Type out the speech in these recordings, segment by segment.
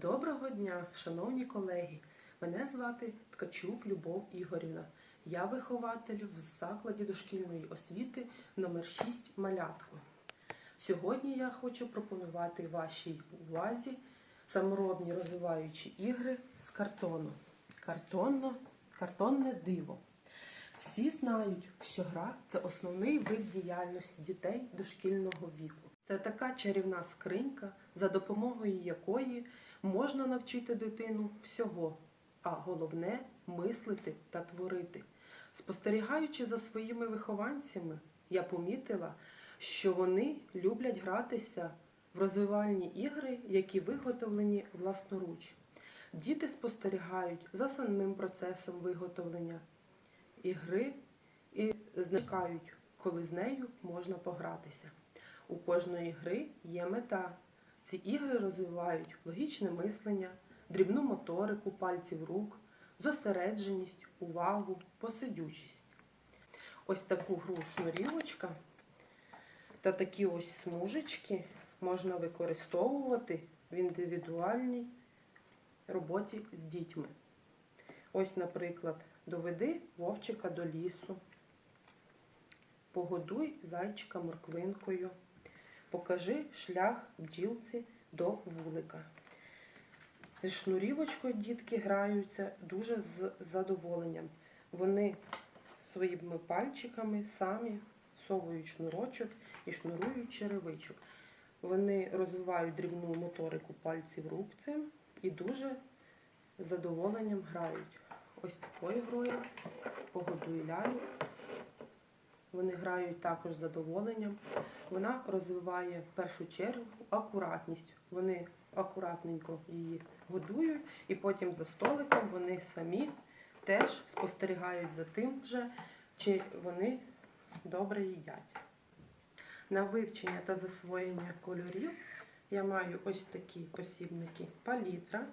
Доброго дня, шановні колеги! Мене звати Ткачук Любов Ігорівна. Я вихователь в закладі дошкільної освіти номер 6 Малятко. Сьогодні я хочу пропонувати вашій увазі саморобні розвиваючі ігри з картону. Картонно, картонне диво. Всі знають, що гра це основний вид діяльності дітей дошкільного віку. Це така чарівна скринька, за допомогою якої можна навчити дитину всього, а головне мислити та творити. Спостерігаючи за своїми вихованцями, я помітила, що вони люблять гратися в розвивальні ігри, які виготовлені власноруч. Діти спостерігають за самим процесом виготовлення ігри і зникають, коли з нею можна погратися. У кожної гри є мета. Ці ігри розвивають логічне мислення, дрібну моторику пальців рук, зосередженість, увагу, посидючість. Ось таку гру шнурівочка та такі ось смужечки можна використовувати в індивідуальній роботі з дітьми. Ось, наприклад, доведи вовчика до лісу, погодуй зайчика морквинкою, покажи шлях бджілці до вулика. З шнурівочкою дітки граються дуже з задоволенням. Вони своїми пальчиками самі всовують шнурочок і шнурують черевичок. Вони розвивають дрібну моторику пальців рук цим і дуже з задоволенням грають. Ось такою грою погодуй лялю. Вони грають також з задоволенням. Вона розвиває в першу чергу акуратність. Вони акуратненько її годують, і потім за столиком вони самі теж спостерігають за тим, вже, чи вони добре їдять. На вивчення та засвоєння кольорів я маю ось такі посібники палітра.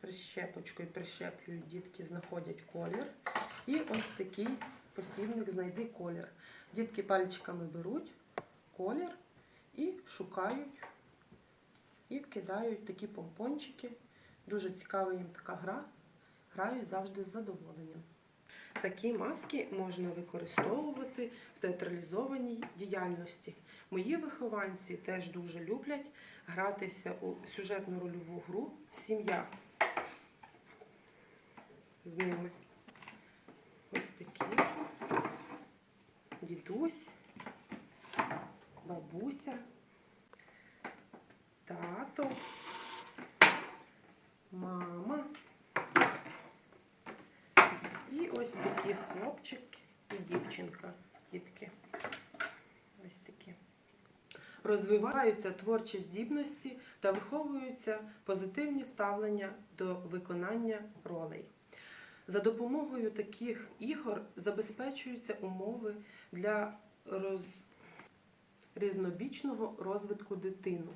Прищепочкою прищеплюють, дітки знаходять колір. І ось такий посібник знайди колір. Дітки пальчиками беруть колір і шукають, і кидають такі помпончики. Дуже цікава їм така гра. Грають завжди з задоволенням. Такі маски можна використовувати в театралізованій діяльності. Мої вихованці теж дуже люблять гратися у сюжетну рольову гру Сім'я з ними. Ось такі. Дідусь, бабуся, тато, мама. І ось такі хлопчик і дівчинка, дітки. Ось такі. Розвиваються творчі здібності та виховуються позитивні ставлення до виконання ролей. За допомогою таких ігор забезпечуються умови для роз... різнобічного розвитку дитини.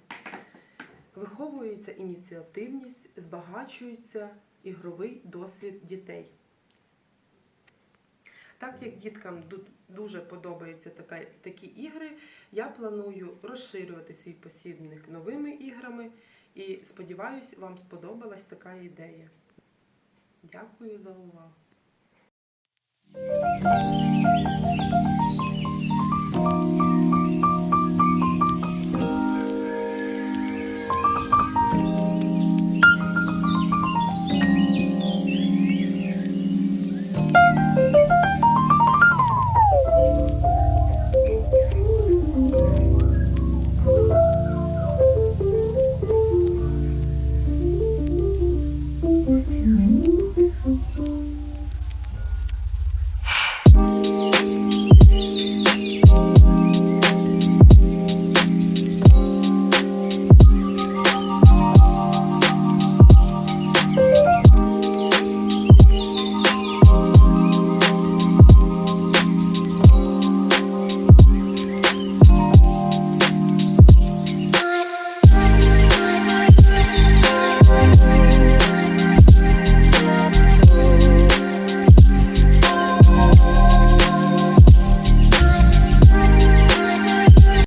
Виховується ініціативність, збагачується ігровий досвід дітей. Так як діткам дуже подобаються такі ігри, я планую розширювати свій посібник новими іграми і сподіваюся, вам сподобалась така ідея. Дякую за увагу.